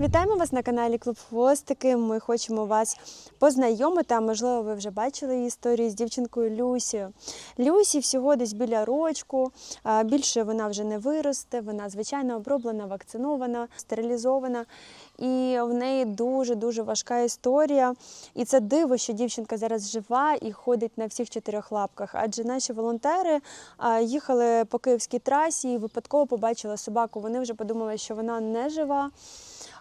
Вітаємо вас на каналі Клуб Хвостики. Ми хочемо вас познайомити, а можливо, ви вже бачили її історію з дівчинкою Люсією. Люсі всього десь біля рочку. Більше вона вже не виросте. Вона звичайно оброблена, вакцинована, стерилізована. І в неї дуже дуже важка історія. І це диво, що дівчинка зараз жива і ходить на всіх чотирьох лапках. Адже наші волонтери їхали по київській трасі і випадково побачили собаку. Вони вже подумали, що вона не жива.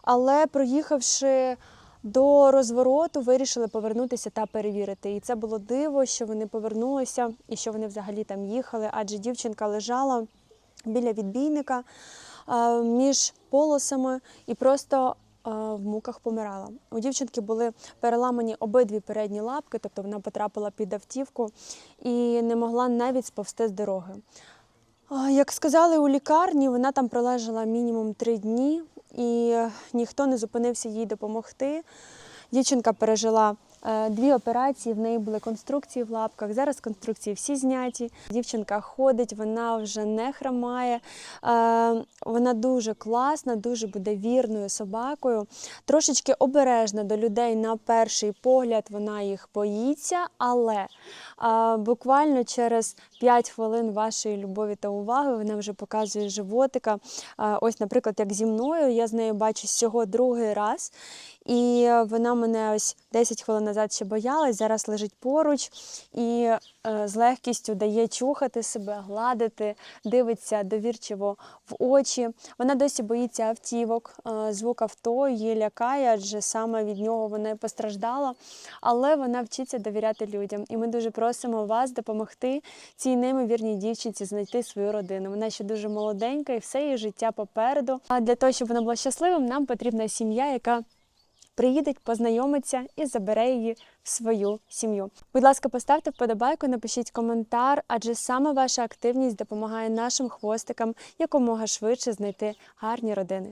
Але проїхавши до розвороту, вирішили повернутися та перевірити. І це було диво, що вони повернулися і що вони взагалі там їхали, адже дівчинка лежала біля відбійника між полосами і просто в муках помирала. У дівчинки були переламані обидві передні лапки, тобто вона потрапила під автівку і не могла навіть сповзти з дороги. Як сказали у лікарні, вона там пролежала мінімум три дні, і ніхто не зупинився їй допомогти. Дівчинка пережила е, дві операції, в неї були конструкції в лапках. Зараз конструкції всі зняті. Дівчинка ходить, вона вже не хромає. Е, Вона дуже класна, дуже буде вірною собакою. Трошечки обережна до людей на перший погляд, вона їх боїться, але буквально через 5 хвилин вашої любові та уваги вона вже показує животика. Ось, наприклад, як зі мною, я з нею бачу всього другий раз. І е, вона мене ось 10 хвилин назад ще боялась, зараз лежить поруч і е, з легкістю дає чухати себе, гладити, дивиться довірчиво в очі. Вона досі боїться автівок, е, звук авто її лякає, адже саме від нього вона і постраждала. Але вона вчиться довіряти людям. І ми дуже просимо вас допомогти цій неймовірній дівчинці знайти свою родину. Вона ще дуже молоденька і все її життя попереду. А для того, щоб вона була щасливим, нам потрібна сім'я, яка приїде, познайомиться і забере її в свою сім'ю. Будь ласка, поставте вподобайку, напишіть коментар, адже саме ваша активність допомагає нашим хвостикам якомога швидше знайти гарні родини.